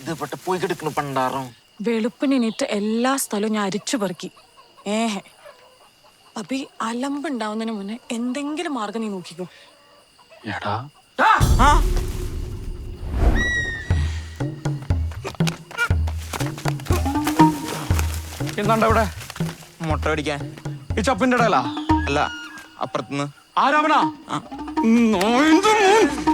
ഇത് പെട്ട് പോയി കിടക്കണ പണ്ടാറും വെളുപ്പിനിട്ട് എല്ലാ സ്ഥലവും ഞാൻ അരിച്ചു പെറുക്കി. ഏഹെ. അപ്പൊ ഈ അലമ്പുണ്ടാവുന്നതിന് മുന്നേ എന്തെങ്കിലും മാർഗം നീ നോക്കിക്കോ. എടാ. എന്താണ്ട ഇവിടെ മുട്ട പിടിക്കാൻ. ഈ ചപ്പിന്റെ ഇടയിലാ? അല്ല അപ്പുറത്തുനിന്ന്. ആരാമനാ? നോയിന്റെ മോൻ.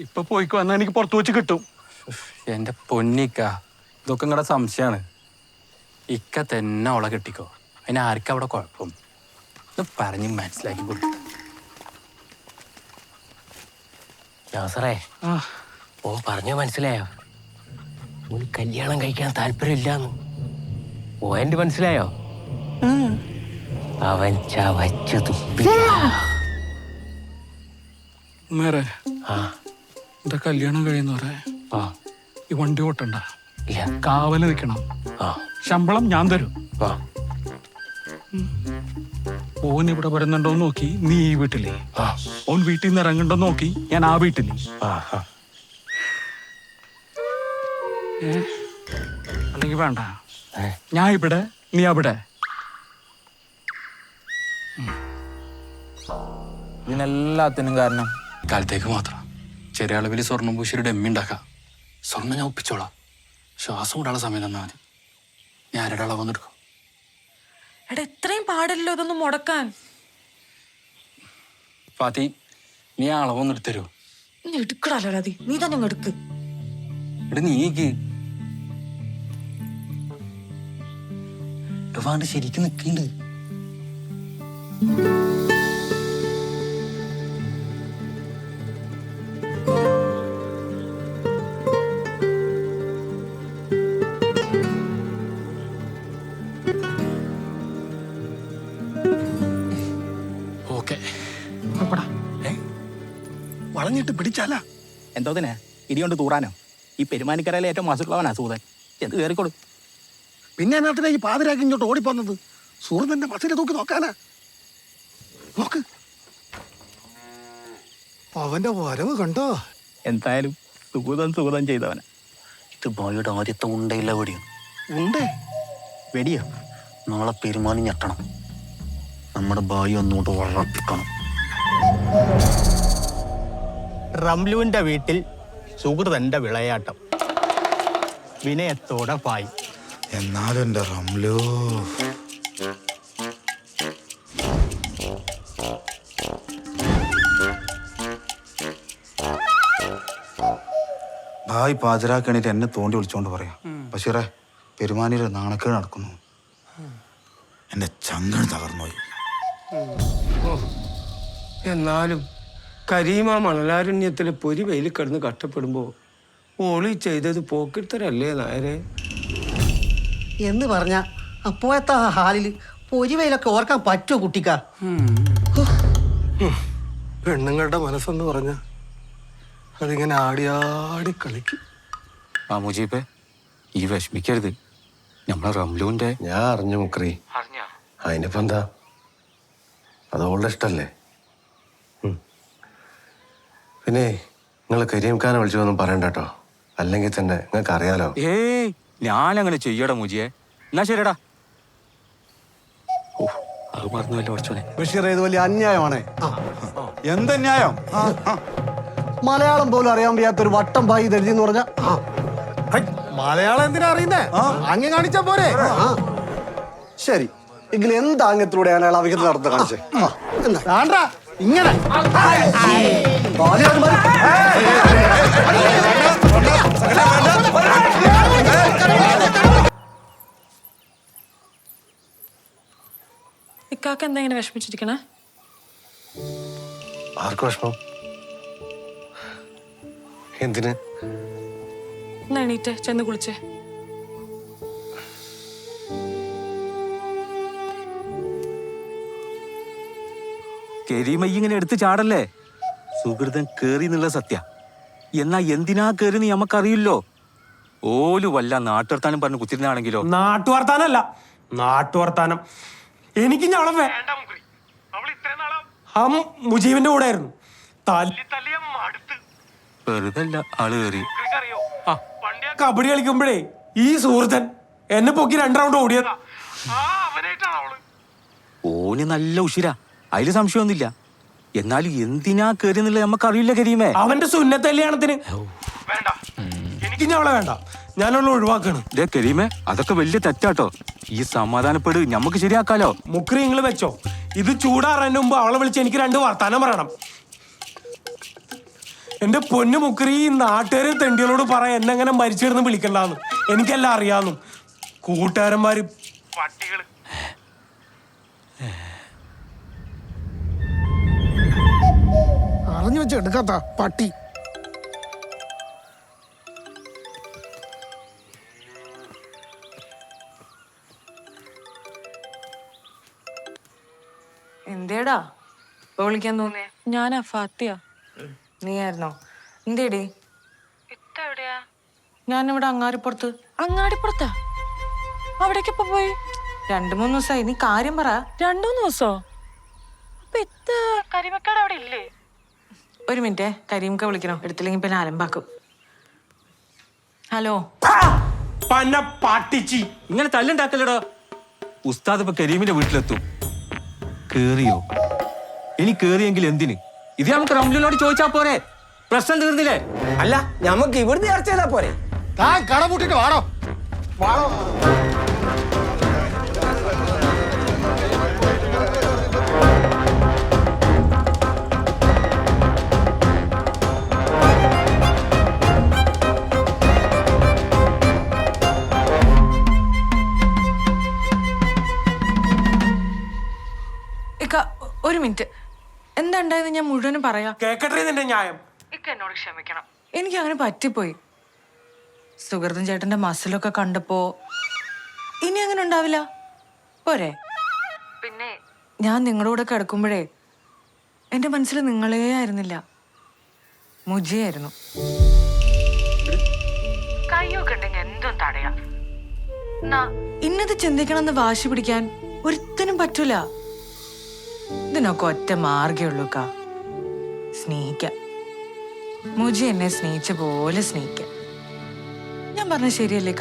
ഇപ്പൊ പോയിക്കോ എന്നാ എനിക്ക് പുറത്തു വെച്ച് കിട്ടും എന്റെ പൊന്നിക്ക ഇതൊക്കെ നിങ്ങളുടെ സംശയമാണ് ഇക്ക തന്നെ അവളെ കിട്ടിക്കോ അതിനെ ആർക്കും അവിടെ കുഴപ്പം ഇത് പറഞ്ഞ് മനസ്സിലാക്കി കൊടുത്തു ഓ പറഞ്ഞു മനസ്സിലായോ ഓന് കല്യാണം കഴിക്കാൻ താല്പര്യമില്ലാന്ന് ഓന്റെ മനസ്സിലായോ അവൻ ചവച്ചു തുപ്പി ആ എന്റെ കല്യാണം കഴിയുന്ന പറയാ ആ. ഈ വണ്ടി ഓട്ടണ്ട. ഇല്ല. കാവൽ നിൽക്കണം. ആ. ശമ്പളം ഞാൻ തരും. ആ. ഓൻ ഇവിടെ വരുന്നുണ്ടോ നോക്കി നീ ഈ വീട്ടിൽ. ആ. ഓൻ വീട്ടിൽ നിന്ന് ഇറങ്ങണ്ടോ നോക്കി ഞാൻ ആ വീട്ടിൽ. ആ ആ. അല്ലെങ്കിൽ വേണ്ട. ഏ, ഞാൻ ഇവിടെ നീ അവിടെ. ഇതിനെല്ലാത്തിനും കാരണം കാലത്തേക്ക് മാത്രം. ചെറിയ അളവിൽ സ്വർണം പൂശിയൊരു ഡെമ്മി ഉണ്ടാക്കാം. സ്വർണം ഞാൻ ഒപ്പിച്ചോളാം. ശ്വാസം വിടാനുള്ള സമയം തന്നാൽ മതി. ഞാൻ ആരുടെ അളവെന്നെടുക്കും എടാ ഇത്രയും പാടില്ലല്ലോ ഇതൊന്നും മുടക്കാൻ. ഫാത്തി നീ ആ അളവൊന്നും എടുത്തരോ? നീ എടുക്കടല്ലോ രാതി നീ തന്നെ അങ്ങ് എടുക്ക്. ഇവിടെ നീക്ക്. വാണ്ട് ശരിക്കും നിൽക്കുന്നുണ്ട് വളഞ്ഞിട്ട് പിടിച്ചാല? എന്തോതിനെ ഇടികൊണ്ട് തൂറാനോ? ഈ പെരുമാനിക്കരയിലെ ഏറ്റവും മാസുള്ളവനാ സൂതൻ. എന്ത് കയറിക്കൊടു പിന്നെ എന്നാത്തിനാ ഈ പാതിരാക്കി ഇങ്ങോട്ട് ഓടിപ്പോന്നത്? സുഹൃത്തിന്റെ മസിനെ തൂക്കി നോക്കാനാ? നോക്ക്. അവന്റെ വരവ് കണ്ടോ? എന്തായാലും സുഗതം സുഗതം ചെയ്തവനെ. ഇത് ബോയുടെ ആദ്യത്തെ ഉണ്ടയില്ല വെടിയോ? ഉണ്ടേ. വെടിയോ? നാളെ പെരുമാനി ഞെട്ടണം. നമ്മുടെ ബായി ഒന്നുകൊണ്ട് വളർത്തിക്കണം. റംലുവിന്റെ വീട്ടിൽ സുഹൃതന്റെ വിളയാട്ടം. വിനയത്തോടെ പായി. എന്നാലും എന്റെ റംലു. ഭായ് പാചരാക്കണിട്ട് എന്നെ തോണ്ടി വിളിച്ചോണ്ട് പറയാം. പക്ഷേ പെരുമാനിയുടെ നാണക്കേട് നടക്കുന്നു. എന്റെ ചങ്കൺ തകർന്നുപോയി. എന്നാലും കരീമ മണലാരണ്യത്തിലെ പൊരി വെയിൽ കിടന്ന് കഷ്ടപ്പെടുമ്പോൾ ഓളി ചെയ്തത് പോക്കിത്തരല്ലേ നായരെ? എന്ന് പറഞ്ഞ അപ്പോഴത്തെ ആ ഹാലിൽ പൊരിവയിലൊക്കെ ഓർക്കാൻ പറ്റുമോ കുട്ടിക്ക? പെണ്ണുങ്ങളുടെ മനസ്സെന്ന് പറഞ്ഞ അതിങ്ങനെ ആടി ആടി കളിക്കും. ആ മുജീബെ ഈ വിഷമിക്കരുത്. നമ്മളെ റംലുവിന്റെ ഞാൻ അറിഞ്ഞു മുക്രി. അതിനിപ്പോ എന്താ? അതോളുടെ ഇഷ്ടല്ലേ. പിന്നെ നിങ്ങൾ കരീംഖാനെ വിളിച്ചു വിളിച്ചൊന്നും പറയണ്ട കേട്ടോ അല്ലെങ്കിൽ തന്നെ നിങ്ങൾക്ക് അറിയാലോ ഏയ് ഞാൻ അങ്ങനെ ചെയ്യടാ മുജിയെ. എന്നാ ശരിടാ അത് മറന്നുവല്ലോ കുറച്ചോനെ ബഷീർ ഇത് വലിയ അന്യായമാണേ. എന്ത് ന്യായം ആ, ആ. മലയാളം പോലും അറിയാൻ വയ്യാത്തൊരു വട്ടം ഭായി ദരിജി എന്ന് പറഞ്ഞ മലയാളം എന്തിനാ അറിയുന്നേ? അങ്ങ് കാണിച്ച പോരെ. ശരി എങ്കിൽ എന്താ അങ്ങത്തിലൂടെ അയാൾ അവിഹിത നടത്ത കാണിച്ചേ വേണ്ട ഇങ്ങനെ. ഇക്കാക്ക എന്താ ഇങ്ങനെ വിഷമിച്ചിരിക്കണേ ആർക്ക് വിഷമം എന്തിന് എന്നാ എണീറ്റ് ചെന്ന് കുളിച്ചേ കരീമയ്യ ഇങ്ങനെ എടുത്തു ചാടല്ലേ? സുഹൃതൻ കേറി എന്നുള്ള സത്യ. എന്നാ എന്തിനാ കേറി നീ നമുക്കറിയില്ലോ ഓലു വല്ല നാട്ടുവർത്താനം പറഞ്ഞു കുത്തിരുന്നാണെങ്കിലോ? നാട്ടുവർത്താനല്ല നാട്ടുവർത്താനം. എനിക്ക് ഞവളെ വേണ്ട ആ മുജീബിന്റെ കൂടെ ആയിരുന്നു. തല്ലി വെറുതെ അല്ല ആൾ കേറി. ആ, കബഡി കളിക്കുമ്പോഴേ ഈ സുഹൃത്തൻ എന്നെ പൊക്കി രണ്ട് റൗണ്ട് ഓടിയതാ. ഓന് നല്ല ഉഷിരാ അതിൽ സംശയമൊന്നുമില്ല. എന്നാലും എന്തിനാ കയറിയെന്നുള്ളത് നമുക്കറിയില്ല കരീമേ. അവന്റെ സുന്നത്ത കല്യാണത്തിന്. വേണ്ട. എനിക്ക് അവളെ വേണ്ട. ഞാനുള്ള ഒഴിവാക്കാണ്. ദേ കരീമേ അതൊക്കെ വലിയ തെറ്റാട്ടോ. ഈ സമാധാനപ്പെട് നമുക്ക് ശരിയാക്കാലോ. മുക്രി നിങ്ങൾ വെച്ചോ. ഇത് ചൂടാറാന്റെ മുമ്പ് അവളെ വിളിച്ച് എനിക്ക് രണ്ട് വർത്താനം പറയണം. എന്റെ പൊന്നു മുക്രി ഈ നാട്ടുകാരെ തെണ്ടികളോട് പറ എന്നെങ്ങനെ മരിച്ചിരുന്ന് വിളിക്കണ്ടെന്ന്? എനിക്കെല്ലാം അറിയാന്നു. കൂട്ടുകാരന്മാര്. പട്ടികൾ അറിഞ്ഞു വെച്ച് എടുക്കാത്ത. പട്ടി. എന്തേടാ? ഇപ്പൊ വിളിക്കാൻ തോന്നിയ? ഞാനാ ഫാത്തിയ. നീ ആയിരുന്നോ എന്തേടി ഞാനിവിടെ അങ്ങാടിപ്പുറത്ത്. അങ്ങാടിപ്പുറത്താ? അവിടേക്ക് ഇപ്പൊ പോയി? രണ്ടു മൂന്ന് ദിവസമായി നീ കാര്യം പറ. രണ്ടു മൂന്ന് ദിവസോ? അപ്പൊ എത്ര കരിമക്കാട് അവിടെ ഇല്ലേ? ഒരു മിനിറ്റ് കരീംക്ക വിളിക്കണോ. എടുത്തില്ലെങ്കിൽ പിന്നെ അലമ്പാക്കും ഹലോ. പന്ന പാട്ടിച്ചി. ഇങ്ങനെ തല്ലുണ്ടാക്കല്ലടോ ഉസ്താദ് ഇപ്പൊ കരീമിന്റെ വീട്ടിലെത്തും. കേറിയോ? ഇനി കേറിയെങ്കിൽ എന്തിന്? ഇത് നമുക്ക് റംലുനോട് ചോദിച്ചാ പോരെ. പ്രശ്നം തീർന്നില്ലേ? അല്ല നമുക്ക് ഇവിടുന്ന് ചർച്ച ചെയ്താ പോരെ. താൻ കട പൂട്ടിട്ട് വാടോ. വാടോ. മിനിറ്റ്. എന്താ ഞാൻ മുഴുവനും പറയാം. കേക്കട്ടെ നിന്റെ ന്യായം. ഇക്ക എന്നോട് ക്ഷമിക്കണം. എനിക്ക് അങ്ങനെ പറ്റിപ്പോയി. സുഹൃത്തും ചേട്ടന്റെ മസിലൊക്കെ കണ്ടപ്പോ ഇനി അങ്ങനെ ഉണ്ടാവില്ല. പോരെ. പിന്നെ? ഞാൻ നിങ്ങളുടെ കൂടെ കിടക്കുമ്പോഴേ എന്റെ മനസ്സിൽ നിങ്ങളേ ആയിരുന്നില്ല. മുജിയായിരുന്നു. കയ്യൊക്കെ ഉണ്ടെങ്കിൽ എന്തും തടയാം. ഇന്നത് ചിന്തിക്കണമെന്ന് വാശി പിടിക്കാൻ ഒരുത്തനും പറ്റൂല. ഇതിനൊക്കെ ഒറ്റ മാർഗേ ഉള്ളൂ കാ സ്നേഹിക്കാം. മുജി എന്നെ സ്നേഹിച്ച പോലെ സ്നേഹിക്കാം. ഞാൻ പറഞ്ഞ ശരിയല്ലേ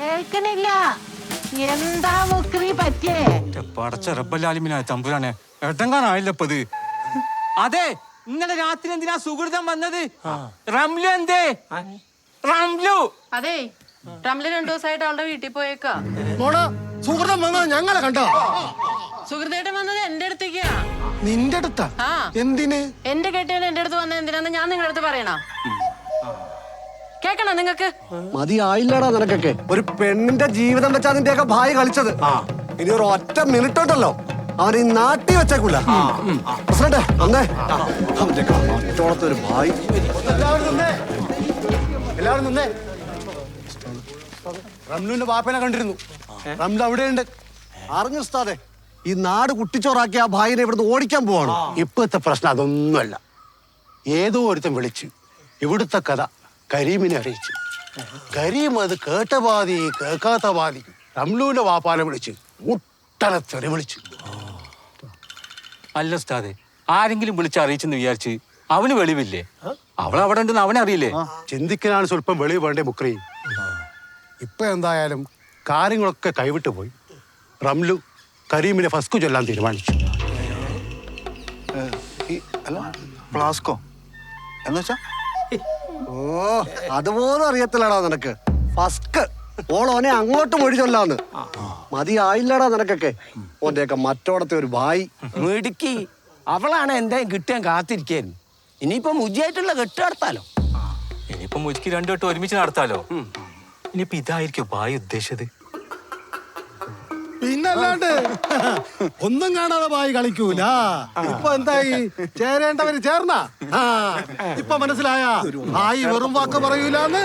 കേൾക്കണില്ല എന്താ മുക്രി പറ്റിയേ? പടച്ച റബ്ബല്ലാലിമിനാ തമ്പുരാനെ. എട്ടങ്കാനായില്ലപ്പ ഇത് അതെ ഇന്നലെ രാത്രി എന്തിനാ സുഹൃതം വന്നത്? റംലു എന്തേ? റംലു. അതെ റംലു രണ്ടു ദിവസമായിട്ട് അവളുടെ വീട്ടിൽ പോയേക്കാ. മോൾ സുഹൃതം വന്നത് ഞങ്ങളെ കണ്ടോ? സുഹൃത്തേട്ടൻ വന്നത് എന്റെ അടുത്തേക്കാ. നിന്റെ അടുത്താ? ആ. എന്തിന്? എന്റെ കെട്ടിയാണ് എന്റെ അടുത്ത് വന്നത് എന്തിനാന്ന് ഞാൻ നിങ്ങളുടെ അടുത്ത് പറയണോ കേക്കണോ നിങ്ങക്ക്? മതിയായില്ലടാ നിനക്കൊക്കെ. ഒരു പെണ്ണിന്റെ ജീവിതം വെച്ചാ അതിന്റെയൊക്കെ ഭാര്യ കളിച്ചത്. ഇനി ഒരു ഒറ്റ മിനിറ്റ് ഉണ്ടല്ലോ അവൻ ഈ നാട്ടി വെച്ചേക്കൂല. പ്രസിഡന്റ് അന്നേ അവന്റെ ഒരു ഭായി എല്ലാവരും നിന്നേ. എല്ലാവരും നിന്നേ. റംലുവിന്റെ ബാപ്പനെ കണ്ടിരുന്നു. റംലു അവിടെയുണ്ട്. അറിഞ്ഞു ഉസ്താദെ? ഈ നാട് കുട്ടിച്ചോറാക്കി ആ ഭായിനെ ഇവിടുന്ന് ഓടിക്കാൻ പോവാണ്. ഇപ്പോഴത്തെ പ്രശ്നം അതൊന്നുമല്ല. ഏതോ ഒരുത്തൻ വിളിച്ച് ഇവിടുത്തെ കഥ കരീമിനെ അറിയിച്ചു. കരീം അത് കേട്ട പാതി കേൾക്കാത്ത പാതി റംലൂന്റെ വാപ്പാനെ വിളിച്ച് മുട്ടനെ തെറി വിളിച്ചു. അല്ല ഉസ്താദെ ആരെങ്കിലും വിളിച്ച് അറിയിച്ചെന്ന് വിചാരിച്ച് അവന് വെളിവില്ലേ? അവൾ അവിടെ ഉണ്ടെന്ന് അവനെ അറിയില്ലേ? ചിന്തിക്കാനാണ് സ്വല്പം വെളിവ് വേണ്ടേ മുക്രി. ഇപ്പൊ എന്തായാലും കാര്യങ്ങളൊക്കെ കൈവിട്ടു പോയി. റംലു കരീമിനെ ഫസ്കു ചൊല്ലാൻ തീരുമാനിച്ചു. അല്ല ഫ്ലാസ്കോ? എന്നുവെച്ചാ ഓ അതുപോലും അറിയത്തില്ലടാ നിനക്ക്. ഫസ്ക് ഓളോനെ അങ്ങോട്ട് മൊഴി ചൊല്ലാന്ന് മതിയായില്ലടാ നിനക്കൊക്കെ. ഓന്റെയൊക്കെ മറ്റോടത്തെ ഒരു ഭായി മിടുക്കി. അവളാണ് എന്തായാലും കിട്ടാൻ കാത്തിരിക്കായിരുന്നു ഇനിയിപ്പോ മുജിയായിട്ടുള്ള കെട്ട് നടത്താലോ? ഇനിയിപ്പോ മുജിക്ക് രണ്ടു വട്ടം ഒരുമിച്ച് നടത്താലോ? ഇനിയിപ്പോ ഇതായിരിക്കും ഭായി ഉദ്ദേശിച്ചത് പിന്നല്ലാണ്ട് ഒന്നും കാണാതെ പോയി കളിക്കൂല. ഇപ്പൊ എന്തായി? ചേരേണ്ടവര് ചേർന്ന? ഇപ്പൊ മനസ്സിലായ? ആയി വെറും വാക്ക് പറയൂലെന്ന്.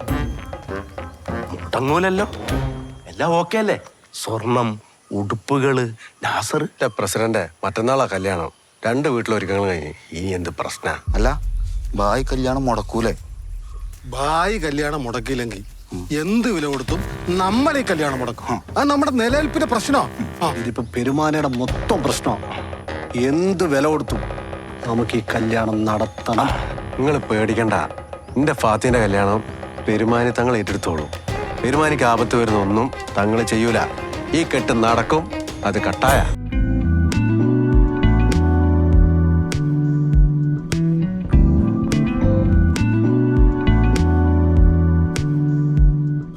മുടങ്ങൂലല്ലോ എല്ലാം ഓക്കെ അല്ലേ സ്വർണം ഉടുപ്പുകൾ നാസർ. പ്രസിഡന്റ് മറ്റന്നാളാ കല്യാണം. രണ്ട് വീട്ടിലൊരുക്കങ്ങൾ കഴിഞ്ഞ് ഇനി എന്ത് പ്രശ്ന? അല്ല ബായി കല്യാണം മുടക്കൂലേ? ബായി കല്യാണം മുടക്കിയില്ലെങ്കിൽ എന്ത് വില കൊടുത്തും നമ്മൾ ഈ കല്യാണം മുടക്കും. അത് നമ്മുടെ നിലനിൽപ്പിന്റെ പ്രശ്നോ ഇതിപ്പോ പെരുമാനയുടെ മൊത്തം പ്രശ്നമാണ് എന്ത് വില കൊടുത്തും നമുക്ക് ഈ കല്യാണം നടത്തണം. നിങ്ങൾ പേടിക്കണ്ട. എന്റെ ഫാത്തിന്റെ കല്യാണം പെരുമാനി തങ്ങൾ ഏറ്റെടുത്തോളൂ. പെരുമാനിക്ക് ആപത്ത് വരുന്ന ഒന്നും തങ്ങൾ ചെയ്യൂല. ഈ കെട്ട് നടക്കും അത് കട്ടായ.